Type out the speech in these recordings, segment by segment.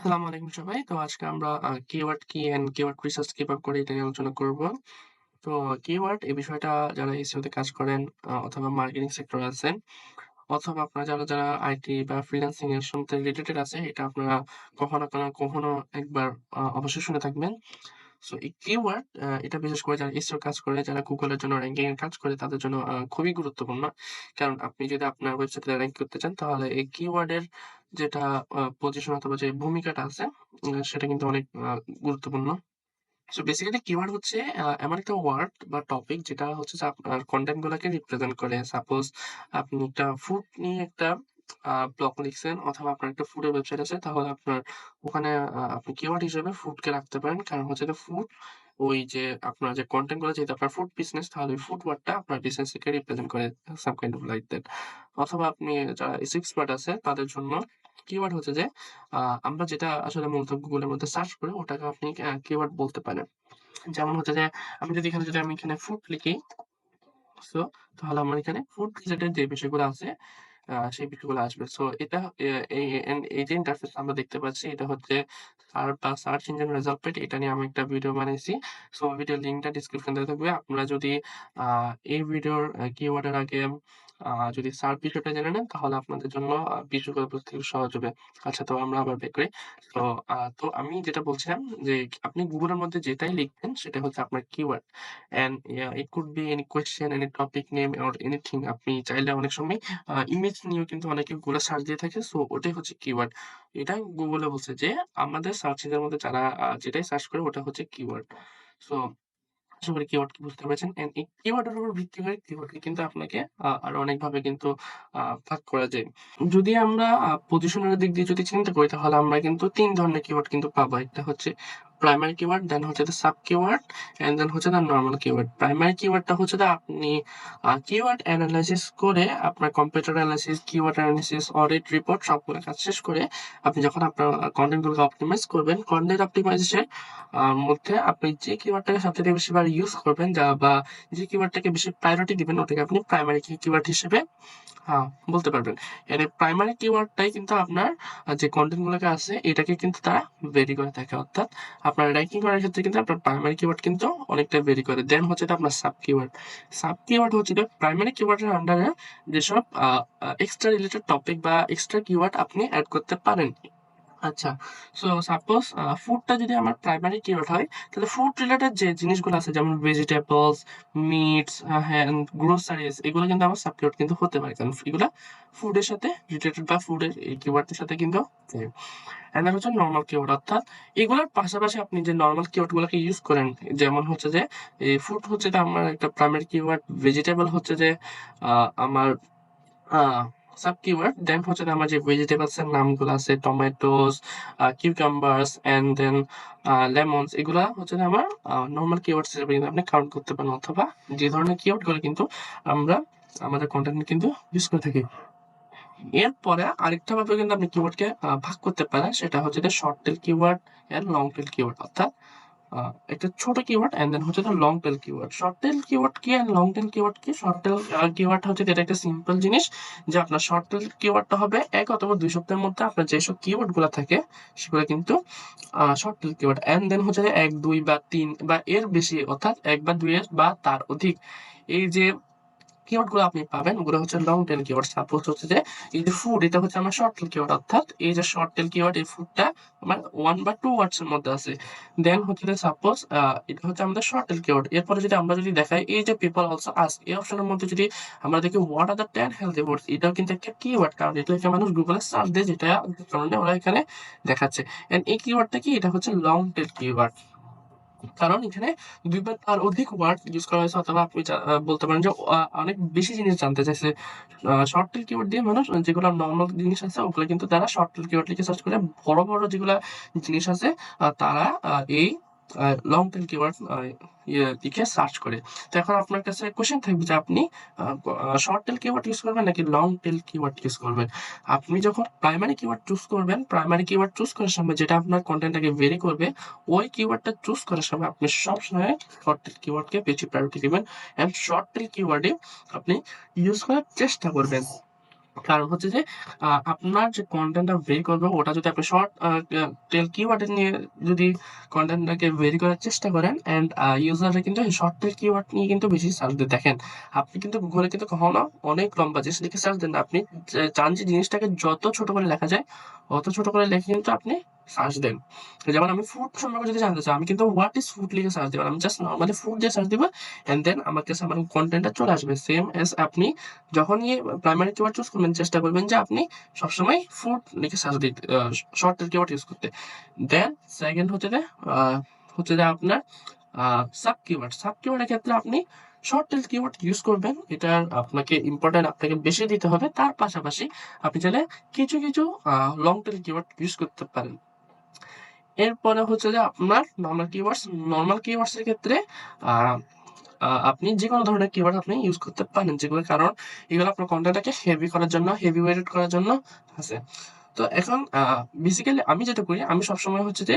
আসসালামু আলাইকুম সবাই। তো আজকে আমরা কিওয়ার্ড কি এন্ড কিওয়ার্ড রিসার্চ কীভাবে করি এটা নিয়ে আলোচনা করব। তো কিওয়ার্ড এই বিষয়টা যারা কাজ করেন অথবা মার্কেটিং সেক্টরে আছেন অথবা আপনারা যারা, যারা আইটি বা ফ্রিল্যান্সিং এর সাথে রিলেটেড আছে এটা আপনারা কখনো না কখনো একবার অবশ্যই শুনে থাকবেন। সো এই কিওয়ার্ড এটা বিশেষ করে যারা এসইও কাজ করে, যারা এর জন্য র‍্যাংকিং এর কাজ করে তাদের জন্য খুবই গুরুত্বপূর্ণ। কারণ আপনি যদি আপনার ওয়েবসাইটে র‍্যাংক করতে চান তাহলে এই কিওয়ার্ডের যেটা পজিশন অথবা যে ভূমিকাটা আছে সেটা কিন্তু অনেক গুরুত্বপূর্ণ। সো বেসিক্যালি কিওয়ার্ড হচ্ছে এমন একটা ওয়ার্ড বা টপিক যেটা হচ্ছে যে আপনার কনটেন্ট গুলাকে রিপ্রেজেন্ট করে। সাপোজ আপনি একটা ফুড নিয়ে একটা ব্লগ লিখছেন অথবা আপনার একটা ফুডের ওয়েবসাইট আছে, তাহলে আপনার ওখানে আপনি কিওয়ার্ড হিসেবে ফুডকে রাখতে পারেন। কারণ হচ্ছে যে ফুড ওই যে আপনার যে কনটেন্টগুলো যেহেতু আপনার ফুড বিজনেস তাহলে ওই ফুড ওয়ার্ডটা আপনার বিজনেসকে রিপ্রেজেন্ট করে some kind of like that. অথবা আপনি যারা এক্সপার্ট আছে, তাদের জন্য কিওয়ার্ড হচ্ছে যে আমরা যেটা আসলে মূলত এর মধ্যে সার্চ করি, ওটাকে আপনি কিওয়ার্ড বলতে পারেন। যেমন হচ্ছে যে, আমি যদি এখানে যদি আমি এখানে ফুড লিখি সো তাহলে আমার এখানে ফুড রিলেটেড যে বিষয়গুলো আছে সেই বিষয়গুলো আসবে। সো এটা এই যে ইন্টারফেস আমরা দেখতে পাচ্ছি, এটা হচ্ছে সার্চ ইঞ্জিন রেজাল্ট পেট এটা নিয়ে আমি একটা ভিডিও বানিয়েছি সো ভিডিও লিঙ্কটা ডেসক্রিপশন দেওয়া থাকবে। আপনারা যদি এই ভিডিওর কিওয়ার্ডের আগে যদি সার্চ বিষয়টা জেনে নেন তাহলে আপনাদের জন্য বিষয়গুলো বুঝতে একটু সহজ হবে। আচ্ছা তো আমরা আবার ব্যাক করি। তো তো আমি যেটা বলছিলাম যে আপনি এর মধ্যে যেটাই লিখবেন সেটা হচ্ছে আপনার keyword. And it could be any question, any topic name or anything আপনি চাইলে অনেক সময় ইমেজ নিয়েও কিন্তু অনেকে এ সার্চ দিয়ে থাকে। সো ওটাই হচ্ছে কিওয়ার্ড। এটা এ বলছে যে আমাদের সার্চ ইঞ্জিনের মধ্যে যারা যেটাই সার্চ করে ওটা হচ্ছে কিওয়ার্ড। সো আশা করি কিওয়ার্ড কি বুঝতে পেরেছেন। এন্ড এই কিওয়ার্ডের উপর ভিত্তি করে কিওয়ার্ডকে কিন্তু আপনাকে আর অনেকভাবে কিন্তু ভাগ করা যায়। যদি আমরা পজিশনের দিক দিয়ে যদি চিন্তা করি, তাহলে আমরা কিন্তু তিন ধরনের কিওয়ার্ড কিন্তু পাবো। একটা হচ্ছে প্রাইমারি কিওয়ার্ড, দেন হচ্ছে সাব কিওয়ার্ড অ্যান্ড দেন হচ্ছে যে নরমাল কিওয়ার্ড। প্রাইমারি কিওয়ার্ডটা হচ্ছে আপনি কিওয়ার্ড এনালাইসিস করে আপনার computer analysis, keyword analysis, audit report সবগুলো কাজ শেষ করে আপনি যখন আপনার আ কনটেন্ট গুলোকে অপটিমাইজ করবেন, কনটেন্ট অপটিমাইজেশন মধ্যে আপনি যে কিওয়ার্ডটাকে সবচাইতে বেশি বার ইউজ করবেন যা বা যে কিওয়ার্ডটাকে বেশি প্রায়োরিটি দিবেন ওটাকে আপনি প্রাইমারি কিওয়ার্ড হিসেবে আ বলতে পারবেন। এর প্রাইমারি কিওয়ার্ডটাই কিন্তু আপনার যে কনটেন্ট গুলোকে আছে এটাকে কিন্তু তারা ভেরি করে থাকে। অর্থাৎ আপনার র্যাঙ্কিং করার ক্ষেত্রে কিন্তু আপনার প্রাইমারি কিওয়ার্ড কিন্তু অনেকটা ভেরি করে। দেন হচ্ছে আপনার সাব কিওয়ার্ড। সাব কিওয়ার্ড হচ্ছে প্রাইমারি কিওয়ার্ডের আন্ডারে যেসব এক্সট্রা রিলেটেড টপিক বা এক্সট্রা কিওয়ার্ড আপনি অ্যাড করতে পারেন। আচ্ছা সো সাপোজ ফুডটা যদি আমার প্রাইমারি কিওয়ার্ড হয় তাহলে ফুড রিলেটেড যে জিনিসগুলো আছে যেমন ভেজিটেবলস, মিটস, হ্যান্ড গ্রোসারিস এগুলো কিন্তু আমার সাব কিওয়ার্ড কিন্তু হতে পারে। কারণ এগুলা ফুডের সাথে রিলেটেড বা ফুডের এই কিওয়ার্ডের সাথে কিন্তু। অ্যান্ড হচ্ছে নর্মাল কিওয়ার্ড অর্থাৎ এগুলোর পাশাপাশি আপনি যে নর্মাল কিওয়ার্ড গুলোকে ইউজ করেন যেমন হচ্ছে যে এই ফুড হচ্ছে যে আমার একটা প্রাইমারি কিওয়ার্ড, ভেজিটেবল হচ্ছে যে আমার সাব কিওয়ার্ড দেন হচ্ছে আমার যে ভেজিটেবলস এর নামগুলো আছে tomatoes, cucumbers and then lemons এগুলা হচ্ছে আমার নরমাল কিওয়ার্ডস হিসেবে কিন্তু আপনি কাউন্ট করতে পারেন অথবা যে ধরনের কিওয়ার্ডগুলো কিন্তু আমরা আমাদের কন্টেন্ট কিন্তু ইউজ করে থাকি। এরপরে আরেকটা ভাবে কিন্তু আপনি কিওয়ার্ডকে ভাগ করতে পারেন সেটা হচ্ছে short tail keyword and long tail keyword অর্থাৎ একটা ছোট কিওয়ার্ড এন্ড দেন হচ্ছে long tail keyword. Short tail keyword কি এন্ড লং টেল কিওয়ার্ড কি? শর্ট টেল কিওয়ার্ড হচ্ছে এটা একটা সিম্পল জিনিস যে আপনার শর্ট টেল কিওয়ার্ডটা হবে এক অথবা দুই সপ্তাহের মধ্যে আপনার যেসব কিওয়ার্ডগুলা থাকে সেগুলো কিন্তু short tail keyword and then হচ্ছে এক, দুই বা তিন বা এর বেশি অর্থাৎ এক বা দুই বা তার অধিক এই যে কিওয়ার্ডগুলো আপনি পাবেন ওগুলো হচ্ছে লং টেল কিওয়ার্ড। সাপোজ হচ্ছে যে, এই যে ফুড এটা হচ্ছে আমার শর্ট টেল কিওয়ার্ড অর্থাৎ এই যে শর্ট টেল কিওয়ার্ড এই ফুডটা আমার 1 বা 2 ওয়ার্ডস এর মধ্যে আছে। দেন হচ্ছে যে সাপোজ এটা হচ্ছে আমাদের শর্ট টেল কিওয়ার্ড। এরপরে যদি আমরা যদি দেখাই, এই যে পিপল অলসো আস্ক এই অপশনের মধ্যে যদি আমরা দেখি what are the 10 healthy foods এটাও কিন্তু একটা কিওয়ার্ড কারণ এটা লিখে মানুষ এ সার্চ দেয় যেটা কারণে ওরা এখানে দেখাচ্ছে। অ্যান্ড এই কিওয়ার্ডটা কি? এটা হচ্ছে লং টেল কিওয়ার্ড। কারণ এখানে দুই বা তার অধিক ওয়ার্ড ইউজ করা হয়েছে অথবা আপনি বলতে পারেন যে অনেক বেশি জিনিস জানতে চাইছে। শর্ট টেল কিওয়ার্ড দিয়ে মানুষ যেগুলো নর্মাল জিনিস আছে ওগুলো কিন্তু তারা শর্ট টেল কিওয়ার্ড লিখে সার্চ করে বড়, বড় যেগুলো জিনিস আছে তারা এই লং টেল কিওয়ার্ড লিখে সার্চ করে। তো এখন আপনার কাছে কোয়েশ্চেন থাকবে যে আপনি শর্ট টেল কিওয়ার্ড ইউজ করবেন নাকি লং টেল কিওয়ার্ড ইউজ করবেন। আপনি যখন প্রাইমারি কিওয়ার্ড চুজ করবেন, প্রাইমারি কিওয়ার্ড চুজ করার সময় যেটা আপনার কনটেন্টটাকে ভেরি করবে ওই কিওয়ার্ডটা চুজ করার সময় আপনি সবসময় শর্ট টেল কিওয়ার্ডকে বেশি প্রায়োরিটি দিবেন অ্যান্ড শর্ট টেল কিওয়ার্ডে আপনি ইউজ করার চেষ্টা করবেন। কারণ হচ্ছে যে আপনার যে কন্টেন্টটা ভেরি করবে ওটা যদি আপনি শর্ট টেল কিওয়ার্ড নিয়ে যদি কন্টেন্টটাকে ভেরি করার চেষ্টা করেন অ্যান্ড ইউজাররা কিন্তু শর্ট টেল কিওয়ার্ড নিয়ে কিন্তু বেশি সার্চ দিয়ে দেখেন আপনি কিন্তু গুগলে কিন্তু কখনো অনেক লম্বা জিনিস লিখে সার্চ দেন। আপনি চান যে জিনিসটাকে যত ছোট করে লেখা যায়, অত ছোট করে লেখে কিন্তু আপনি সার্চ দেন। যেমন আমি ফুড সম্পর্কে যদি জানতে চাই, আমি কিন্তু হোয়াট ইজ ফুড লিখে সার্চ দিব না। আমি জাস্ট নরমালি ফুড দিয়ে সার্চ দিব অ্যান্ড দেন আমার কাছে আমার কনটেন্টটা চলে আসবে। সেম অ্যাজ আপনি যখনই প্রাইমারি কিওয়ার্ড চুজ করবেন চেষ্টা করবেন যে আপনি সবসময় ফুড লিখে সার্চ দিতে শর্ট কিওয়ার্ড ইউজ করতে। দেন সেকেন্ড হচ্ছে যে হচ্ছে যে আপনার সাব কিওয়ার্ড। সাব কিওয়ার্ডের ক্ষেত্রে আপনি শর্ট টেল কিওয়ার্ড ইউজ করবেন। এটা আপনাকে ইম্পোর্টেন্ট আপনাকে বেশি দিতে হবে। তার পাশাপাশি আপনি চাইলে কিছু, কিছু লং টেল কিওয়ার্ড ইউজ করতে পারেন। এরপরে হচ্ছে যে আপনার নর্মাল কিওয়ার্ডস। নর্মাল কিওয়ার্ডস এর ক্ষেত্রে আপনি যে কোনো ধরনের কিওয়ার্ড আপনি ইউজ করতে পারেন। যেগুলো কারণ এগুলো আপনার কন্টেন্টটাকে হেভি করার জন্য, হেভি ওয়েটেড করার জন্য আছে। তো এখন বেসিক্যালি আমি যেটা করি আমি সবসময় হচ্ছে যে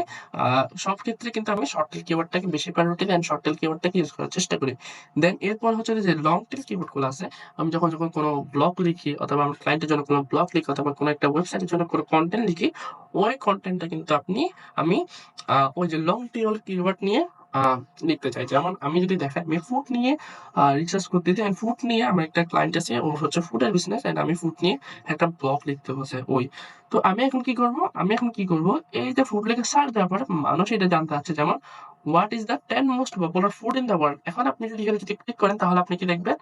সব ক্ষেত্রে কিন্তু আমি শর্ট টেল কিওয়ার্ডটাকে বেশি প্রায়োরিটি দেন শর্ট টেল কিওয়ার্ডটাকে ইউজ করার চেষ্টা করি। দেন এরপর হচ্ছে যে লং টেল কিওয়ার্ডগুলো আছে। আমি যখন, যখন কোনো ব্লগ লিখি অথবা আমার ক্লায়েন্টের জন্য কোনো ব্লগ লিখি অথবা কোনো একটা ওয়েবসাইটের জন্য কোনো কন্টেন্ট লিখি, ওই কনটেন্টটা কিন্তু আপনি আমি ওই যে লং টেল কিওয়ার্ড নিয়ে লিখতে চাই। যেমন আমি যদি দেখাই, আমি ফুড নিয়ে রিসার্চ করতেছি অ্যান্ড ফুড নিয়ে আমার একটা ক্লায়েন্ট আছে। ওর হচ্ছে ফুডের বিজনেস অ্যান্ড আমি ফুড নিয়ে একটা ব্লগ লিখতে বলছে ওই। তো আমি এখন কি করব? আমি এখন কি করব? এই যে ফুড লিখে সার্চ দেওয়ার পরে মানুষ এটা জানতে চাচ্ছে, যেমন what is the ten most popular food in the world. এখন আপনি যদি এখানে যদি ক্লিক করেন, তাহলে আপনি কি দেখবেন?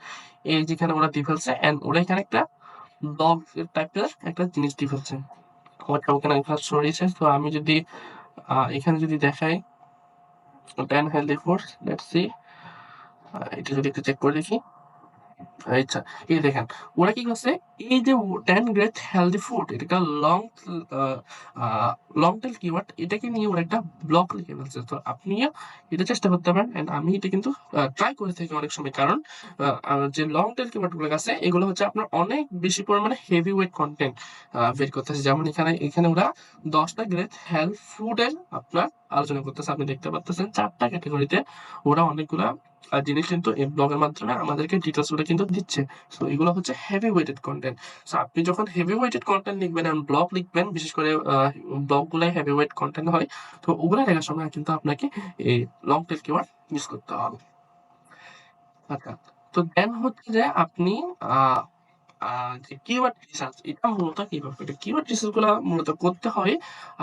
এই যেখানে ওরা দিয়ে ফেলছে অ্যান্ড ওরা এখানে একটা ব্লগ টাইপের একটা জিনিস দিয়ে ফেলছে। ওখানে সরিয়েছে। তো আমি যদি এখানে যদি দেখাই 10 হেলথি ফুডস লেটস সি এটা যদি একটু চেক করে দেখি। আচ্ছা, এই দেখেন ওরা কি করছে? এই যে 10 গ্রেট হেলথি ফুড এটা লং লং টেল কিওয়ার্ড এটাকে নিয়ে ওরা একটা লিখে ফেলছে। তো আপনিও এটা চেষ্টা করতে পারেন আমি এটা কিন্তু ট্রাই করে থাকি অনেক সময়। কারণ যে লং টেল আছে এগুলো হচ্ছে আপনার অনেক বেশি পরিমাণে হেভি ওয়েট কনটেন্ট বের করতেছে। যেমন এখানে, এখানে ওরা 10 টা গ্রেট হেলথ ফুড এর আপনার আলোচনা করতেছে। আপনি দেখতে পারতেছেন ৪ টা ক্যাটেগরিতে ওরা অনেকগুলা জিনিস কিন্তু এই ব্লগের মাধ্যমে আমাদেরকে ডিটেইলসগুলো কিন্তু দিচ্ছে। সো এগুলো হচ্ছে হেভি ওয়েটেড কনটেন্ট। সো আপনি যখন হেভি ওয়েটেড কনটেন্ট লিখবেন অ্যান্ড ব্লগ লিখবেন, বিশেষ করে আ ব্লগ গুলাই হেভি ওয়েট কনটেন্ট হয়। তো ওগুলা লেখার সময় কিন্তু আপনাকে এই লং টেল কিওয়ার্ড ইউজ করতে হবে। আচ্ছা। তো দেন হচ্ছে যে আপনি যে কিওয়ার্ড রিসার্চ এটা মূলত কীভাবে করে? কিওয়ার্ড রিসার্চগুলা মূলত করতে হয়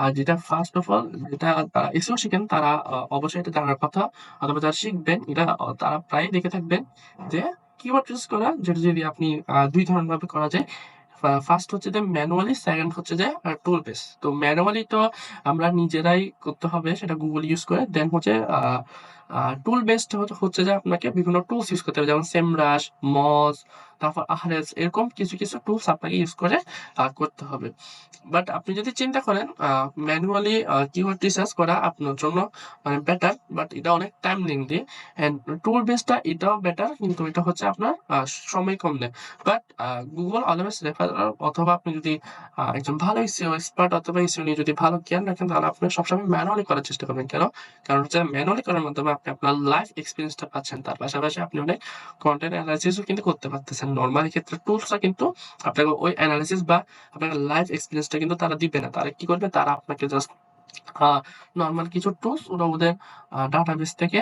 আ যেটা ফার্স্ট অফ অল যেটা তারা শিখেন, তারা অবশ্যই এটা জানার কথা অথবা যারা শিখবেন এটা তারা প্রায়ই দেখে থাকবেন যে কিওয়ার্ড রিসার্চ করা যেটা যদি আপনি দুই ২ ধরনের ভাবে করা যায়। ফার্স্ট হচ্ছে যে ম্যানুয়ালি, সেকেন্ড হচ্ছে যে টুল বেস। তো ম্যানুয়ালি তো আমরা নিজেরাই করতে হবে সেটা গুগল ইউজ করে। দেন হচ্ছে টুল বেসড হচ্ছে যে আপনাকে বিভিন্ন টুলস ইউজ করতে হবে। যেমন সেমরাশ, মজ, তারপর আহরেজ এরকম কিছু, কিছু টুলস আপনাকে ইউজ করে করতে হবে। বাট আপনি যদি চিন্তা করেন ম্যানুয়ালি কিওয়ার্ড রিসার্চ করা আপনার জন্য মানে বেটার বাট এটা অনেক টাইম লেংথি অ্যান্ড টুল বেসটা এটাও বেটার কিন্তু এটা হচ্ছে আপনার সময় কম নেয়। বাট গুগল অলওয়েজ রেফার অথবা আপনি যদি একজন ভালো এসইও এক্সপার্ট অথবা এসইও নিয়ে যদি ভালো জ্ঞান রাখেন তাহলে আপনি সবসময় ম্যানুয়ালি করার চেষ্টা করবেন। কেন? কারণ হচ্ছে ম্যানুয়ালি করার মাধ্যমে আপনি আপনার লাইফ এক্সপেরিয়েন্সটা পাচ্ছেন। তার পাশাপাশি আপনি অনেক কনটেন্ট এনালাইসিসও কিন্তু করতে পারতেছেন। নরমাল ক্ষেত্রে টুলসরা কিন্তু আপনাকে ওই এনালাইসিস বা আপনার লাইফ এক্সপেরিয়েন্সটা কিন্তু তারা দিবে না। তারা কি করবে? তারা আপনাকে জাস্ট নরমাল কিছু টুলস ওরা ওদের ডাটাবেস থেকে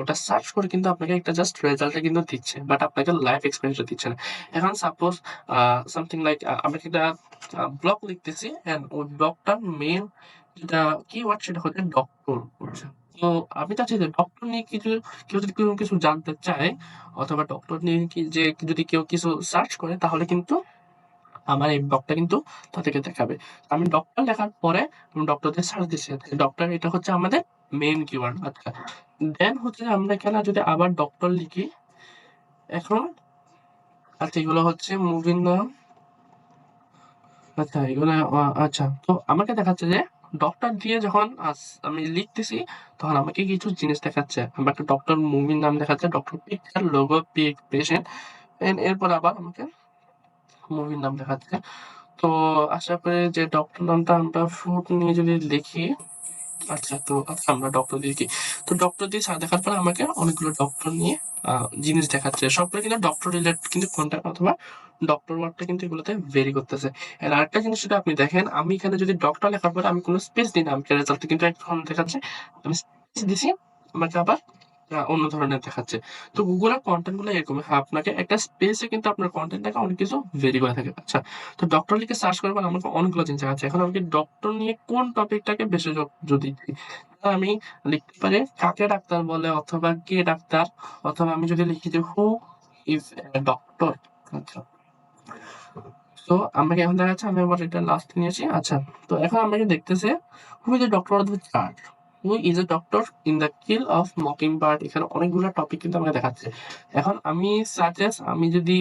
ওটা সার্চ করে কিন্তু আপনাকে একটা জাস্ট রেজাল্টটা কিন্তু দিচ্ছে। বাট আপনাকে লাইফ এক্সপেরিয়েন্সটা দিচ্ছে না। এখন সাপোজ সামথিং লাইক আমি একটা ব্লগ লিখতেছি অ্যান্ড ওই ব্লগটার মেন যেটা কিওয়ার্ড সেটা হচ্ছে ডক্টর বুঝছেন? তো আমি চাচ্ছি যে ডক্টর নিয়ে কিছু, কেউ যদি কোনো কিছু জানতে চায়, অথবা ডক্টর নিয়ে যে যদি কেউ কিছু সার্চ করে, তাহলে কিন্তু আমার এই ব্লগটা কিন্তু তাদেরকে দেখাবে। আমি ডক্টর লেখার পরে ডক্টর দিয়ে সার্চ দিচ্ছি। ডক্টর এটা হচ্ছে আমাদের মেইন কিওয়ার্ড। আচ্ছা। দেন হচ্ছে যে আমরা এখানে যদি আবার ডক্টর লিখি, এখন আচ্ছা এগুলো হচ্ছে মুভির নাম। আচ্ছা এগুলো আচ্ছা। তো আমাকে দেখাচ্ছে যে ডক্টর দিয়ে যখন আমি লিখতেছি তখন আমাকে কিছু জিনিস দেখাচ্ছে। আমার একটা ডক্টর মুভির নাম দেখাচ্ছে, doctor picture, logo, pic, patient এরপর আবার আমাকে মুভির নাম দেখাচ্ছে। তো আশা করি যে ডক্টর নামটা আমরা ফুড নিয়ে যদি লিখি আচ্ছা তো আচ্ছা আমরা ডক্টর দিয়ে লিখি। তো ডক্টর দিয়ে দেখার পরে আমাকে অনেকগুলো ডক্টর নিয়ে জিনিস দেখাচ্ছে। সবগুলো কিন্তু ডক্টর রিলেটেড কিন্তু কনটেন্ট অথবা ডক্টর ওয়ার্ডটা কিন্তু এগুলোতে ভেরি করতেছে। আর আরেকটা জিনিস যদি আপনি দেখেন, আমি এখানে যদি ডক্টর লেখার পরে আমি কোনো স্পেস দিই না আমাকে রেজাল্ট কিন্তু এখন দেখাচ্ছে। আমি স্পেস দিছি, আমাকে আবার অন্য ধরনের দেখাচ্ছে। তো গুগলের কন্টেন্টগুলো এরকম। আপনাকে একটা স্পেসে কিন্তু আপনার কন্টেন্টটাকে অনেক কিছু ভেরি করে থাকে। আচ্ছা তো ডক্টর লিখে সার্চ করবেন আমাকে অনেকগুলো জিনিস দেখাচ্ছে। এখন আমাকে ডক্টর নিয়ে কোন টপিকটাকে বেশি যদি আমি লিখতে পারি কাকে ডাক্তার বলে অথবা কে ডাক্তার? অথবা আমি যদি লিখি যে হু ইজ ডক্টর আচ্ছা। তো আমাকে এখন দেখা যাচ্ছে আমি আবার এটা লাস্ট নিয়েছি আচ্ছা তো এখন আমাকে দেখতেছে doctor of the chart is a doctor in the kill of mocking bird এখানে অনেকগুলো টপিক কিন্তু আমাকে দেখাচ্ছে। এখন আমি সাজেস্ট আমি যদি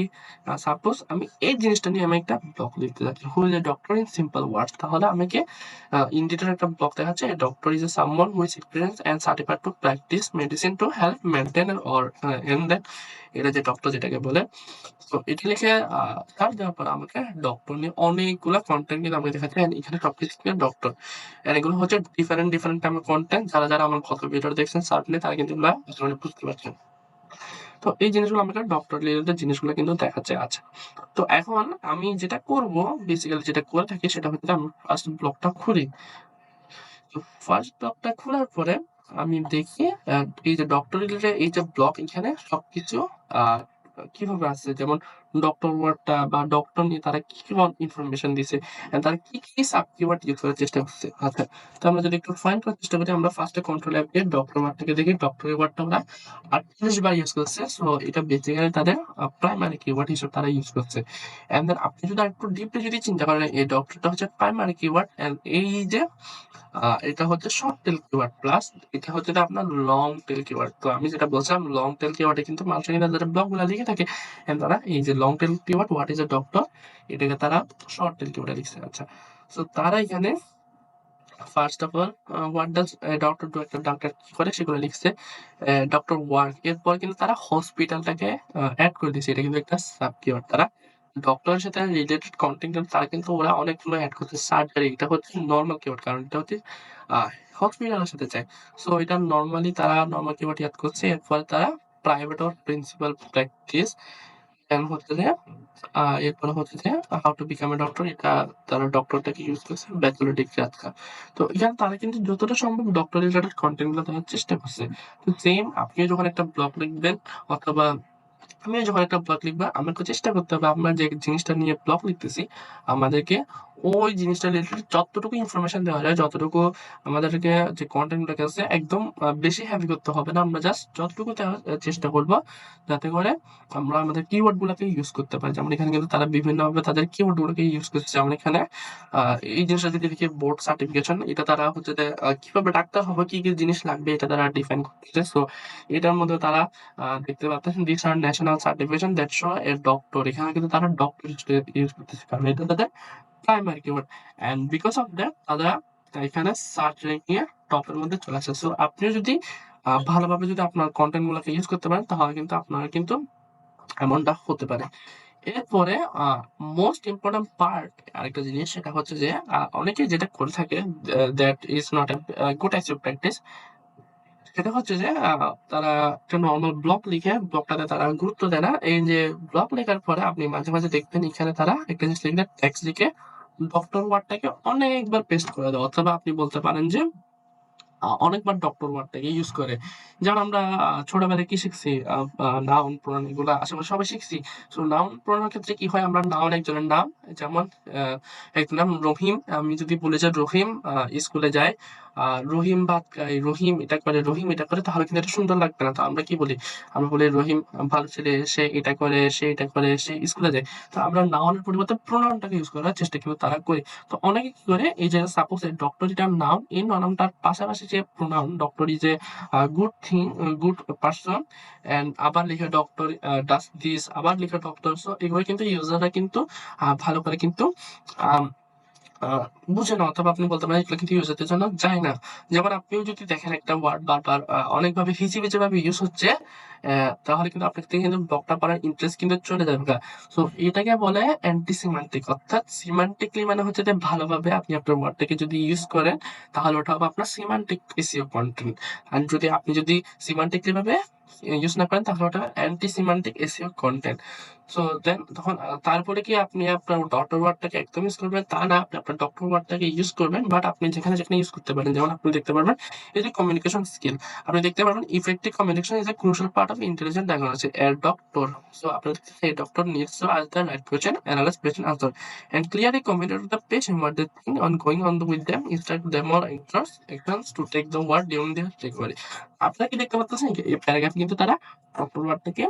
সাপোজ আমি এই জিনিসটা নিয়ে আমি একটা ব্লগ লিখতে যাচ্ছি who is a doctor in simple words তাহলে আমাকে ইন্ডিটার একটা ব্লগ দেখাচ্ছে। Doctor is a someone who experience and certified to practice medicine to help maintain or and that এটা যে ডক্টর যেটাকে বলে, তো এটা লিখে সার্চ দেওয়ার পর আমাকে ডক্টর নিয়ে অনেকগুলো কন্টেন্ট কিন্তু আমাকে দেখাচ্ছে এখানে সব কিছু ডক্টর এগুলো হচ্ছে ডিফারেন্ট ডিফারেন্ট টাইপের কন্টেন্ট যারা যারা আমার গত ভিডিও দেখছেন সার্চলে তারা কিন্তু বুঝতে পারছেন। তো এই জিনিসগুলো আমাকে ডক্টর রিলেটেড জিনিসগুলো কিন্তু দেখাচ্ছে আচ্ছা। তো এখন আমি যেটা করব বেসিক্যালি যেটা করে থাকি সেটা হচ্ছে আমি ফার্স্ট ব্লগটা খুলি। তো ফার্স্ট ব্লগটা খোলার পরে আমি দেখি এই যে ডক্টর এই যে ব্লক এখানে সবকিছু কীভাবে আছে? যেমন ডক্টর ওয়ার্ডটা বা ডক্টর নিয়ে তারা কি কি ইনফরমেশন দিছে তারা কি কি সাব কিওয়ার্ড ইউজ করার চেষ্টা করছে আচ্ছা তো আমরা যদি একটু ফাইন্ড করার চেষ্টা করি, আমরা ফার্স্টে কন্ট্রোল অ্যাপ দিয়ে ডক্টর ওয়ার্ডটাকে দেখি ডক্টর ওয়ার্ডটা আমরা আটত্রিশ বার ইউজ করছে সো এটা বেসিক্যালি তাদের প্রাইমারি কিওয়ার্ড হিসেবে তারা ইউজ করছে। এন্ড দেন আপনি যদি একটু ডিপলি যদি চিন্তা করেন, এই ডক্টরটা হচ্ছে প্রাইমারি কিওয়ার্ড এন্ড এই যে এটা হচ্ছে শর্ট টেল কিওয়ার্ড প্লাস এটা হচ্ছে আপনার লং টেল কিওয়ার্ড তো আমি যেটা বলছিলাম লং টেল কিওয়ার্ডে কিন্তু কিন্তু যারা ব্লগগুলা লিখে থাকে। তারা এই যে long tail keyword what is a doctor এটাকে তারা শর্ট টেল কিওয়ার্ডে লিখছে আচ্ছা। তো তারা এখানে first of all what does doctor do একটা ডাক্তার কি করে? সেগুলো লিখছে ডক্টর ওয়ার্ক এরপর কিন্তু তারা হসপিটালটাকে অ্যাড করে দিয়েছে। এটা কিন্তু একটা সাব কিওয়ার্ড তারা ডক্টরের সাথে রিলেটেড কন্টেন্ট তারা কিন্তু ওরা অনেকগুলো অ্যাড করছে। সার্জারি এটা হচ্ছে নর্মাল কিওয়ার্ড কারণ এটা হচ্ছে হসপিটালের সাথে চায় সো এটা নর্মালি তারা নর্মাল কিওয়ার্ড অ্যাড করছে। এরপর তারা private or principal practice and হচ্ছে যে এরপরে হচ্ছে যে how to become a doctor এটা তারা ডক্টরটাকে ইউজ করছে ব্যাচেলর ডিগ্রি আজকাল তো এখানে তারা কিন্তু যতটা সম্ভব ডক্টর রিলেটেড কন্টেন্টগুলো দেওয়ার চেষ্টা করছে। তো সেম আপনি যখন একটা ব্লগ লিখবেন, অথবা আমিও যখন একটা ব্লগ লিখব আমাকে চেষ্টা করতে হবে, আমরা যে জিনিসটা নিয়ে ব্লগ লিখতেছি, আমাদেরকে ওই জিনিসটা রিলেটেড যতটুকু ইনফরমেশন দেওয়া যায়, যতটুকু আমাদেরকে যে কন্টেন্ট গুলোকে আছে, একদম বেশি হ্যাভি করতে হবে না। আমরা জাস্ট যতটুকু চেষ্টা করব, যাতে করে আমরা আমাদের কিওয়ার্ড গুলোকে ইউজ করতে পারি। যেমন এখানে কিন্তু তারা বিভিন্ন ভাবে তাদের কিওয়ার্ড গুলোকে ইউজ করছে। যেমন এখানে এই জিনিসটা যদি দেখি বোর্ড সার্টিফিকেশন এটা তারা হচ্ছে যে কীভাবে ডাক্তার হবে, কি কি জিনিস লাগবে, এটা তারা ডিফাইন করতেছে। সো এটার মধ্যে তারা দেখতে পাচ্ছেন this are national certification that show a doctor এখানে কিন্তু তারা ডক্টর ইউজ করতেছে। কারণ এটা তাদের primary keyword and because of that তারা এখানে সার্চ টপের মধ্যে চলে আসে। সো আপনি যদি ভালোভাবে যদি আপনার ইউজ করতে পারেন, তাহলে কিন্তু আপনার কিন্তু এমনটা হতে পারে। এরপরে মোস্ট ইম্পর্টেন্ট পার্ট আরেকটা জিনিস, সেটা হচ্ছে যে অনেকে যেটা করে থাকে that is not a good achieve practice সেটা হচ্ছে যে তারা একটা নর্মাল ব্লগ লিখে ব্লগটাতে তারা গুরুত্ব দেয় না। এই যে ব্লগ লেখার পরে আপনি মাঝে মাঝে দেখবেন, এখানে তারা একটা জিনিস লিখলে টেক্সট লিখে ডক্টর ওয়ার্ডটাকে অনেকবার পেস্ট করে দেয় অথবা আপনি বলতে পারেন যে অনেকবার ডক্টর ওয়ার্ডটাকে ইউজ করে। যেমন আমরা ছোটবেলায় কি শিখছি? নাউন প্রোনাউন এগুলো আসলে সবাই শিখছি। তো নাউন প্রোনাউনের ক্ষেত্রে কি হয়? আমরা নাউন একজনের নাম যেমন আহ, একজনের নাম রহিম। আমি যদি বলে যে রহিম স্কুলে যায় রহিম ভাত রহিম এটা করে রহিম এটা করে তাহলে কিন্তু এটা সুন্দর লাগবে না। তো আমরা কি বলি? আমরা বলি রহিম ভালো ছেলে সে এটা করে সে এটা করে সে স্কুলে যায়। তো আমরা নাউনের পরিবর্তে প্রোনাউনটাকে ইউজ করার চেষ্টা কিন্তু তারা করি। তো অনেকে কি করে? এই যে সাপোজ ডক্টর যেটার নাম এই নামটার পাশাপাশি যে pronoun doctor is a good thing good person and আবার লিখে ডক্টর ডাস দিস আবার লিখে ডক্টর সো এগুলো কিন্তু ইউজাররা কিন্তু ভালো করে কিন্তু বুঝে না অথবা আপনি বলতে পারেন এগুলো কিন্তু ইউজারদের জন্য যায় না। যেমন আপনিও যদি দেখেন একটা ওয়ার্ড বারবার অনেকভাবে হিজিবিজি ভাবে ইউজ হচ্ছে তাহলে কিন্তু আপনার থেকে কিন্তু ব্লকটা পড়ার ইন্টারেস্ট কিন্তু চলে যাবে সো এটাকে বলে অ্যান্টি সিমান্টিক অর্থাৎ সিমান্টিকলি মানে হচ্ছে যে ভালোভাবে আপনি আপনার ওয়ার্ডটাকে যদি ইউজ করেন, তাহলে ওটা হবে আপনার সিমান্টিক এসিও কন্টেন্ট আর যদি আপনি যদি সিমান্টিকলি ভাবে ইউজ না করেন, তাহলে ওটা anti semantic SEO content so then তখন তারপরে কি আপনি আপনার ডক্টর ওয়ার্ডটাকে একদম ইউজ করবেন, তা না, আপনি আপনার ডক্টর ওয়ার্ডটাকে ইউজ করবেন বাট আপনি যেখানে যেখানে ইউজ করতে পারেন, যেমন আপনি দেখতে পারবেন, এই যে কমিউনিকেশন স্কিল আপনি দেখতে পারবেন effective communication is a crucial part of intelligent diagnosis এর ডক্টর সো আপনার এই doctor needs to ask the right question analyze patient answer and clearly communicate to the patient what they think on going on with them, instead them or actions actions to take the word during their recovery. আপনারা কি দেখতে পাচ্ছেন এই paragraph কিন্তু তারা doctor ওয়ার্ডটাকে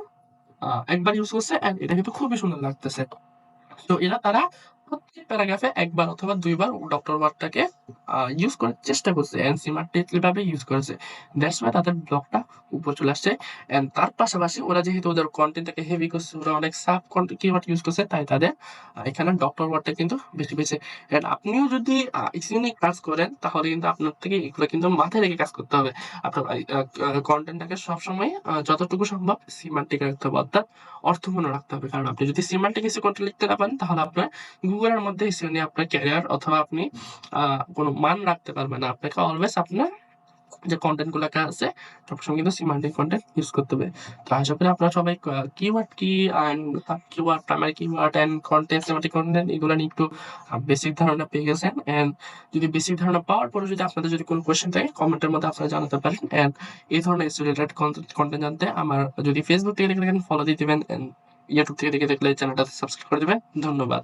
একবার use করছে and এটা কিন্তু খুবই সুন্দর লাগতেছে। তো এরা তারা প্রত্যেক প্যারাগ্রাফে একবার অথবা দুইবার ডক্টর ওয়ার্ডটাকে ইউজ করার চেষ্টা করছে। এন্ড সিমার্টিকলি ভাবে ইউজ করেছে। দ্যাটস ওয়াই তাদের ব্লগটা উপর চলে আসছে। এন্ড তার পাশাপাশি ওরা যেহেতু ওদের কন্টেন্টটাকে হেভি করছে, ওরা অনেক সাব কন্টেন্ট কিওয়ার্ড ইউজ করছে, তাই তাদের এখানে ডক্টর ওয়ার্ডটা কিন্তু বেশি বেশি। এন্ড আপনিও যদি ইউনিক কাজ করেন, তাহলে কিন্তু আপনার থেকে এগুলো কিন্তু মাথায় রেখে কাজ করতে হবে। আপনার কন্টেন্টটাকে সবসময় যতটুকু সম্ভব সিমান্টিক রাখতে হবে, অর্থাৎ অর্থপূর্ণ রাখতে হবে। কারণ আপনি যদি সিমান্টিক এসে কন্টেন্ট লিখতে না পারেন, তাহলে আপনার গুগলের মধ্যে এসে আপনার ক্যারিয়ার অথবা আপনি কোনো মান রাখতে পারবেন না। আপনাকে অলওয়েজ আপনার যে কন্টেন্ট গুলোকে আছে, সবসময় কিন্তু সিমান্টিক কন্টেন্ট ইউজ করতে হবে। তো আশা করি আপনারা সবাই কিওয়ার্ড কি and keyword primary keyword and content semantic content এগুলো নিয়ে একটু বেসিক ধারণা পেয়ে গেছেন। এন্ড যদি বেসিক ধারণা পাওয়ার পরে যদি আপনাদের যদি কোনো কোয়েশ্চেন থাকে কমেন্টের মধ্যে আপনারা জানাতে পারেন। এন্ড এই ধরনের রিলেটেড কন্টেন্ট জানতে আমার, যদি ফেসবুক থেকে দেখে থাকেন ফলো দিয়ে দিবেন। এন্ড ইউটিউব থেকে দেখে দেখলে চ্যানেলটাতে সাবস্ক্রাইব করে দিবেন। ধন্যবাদ।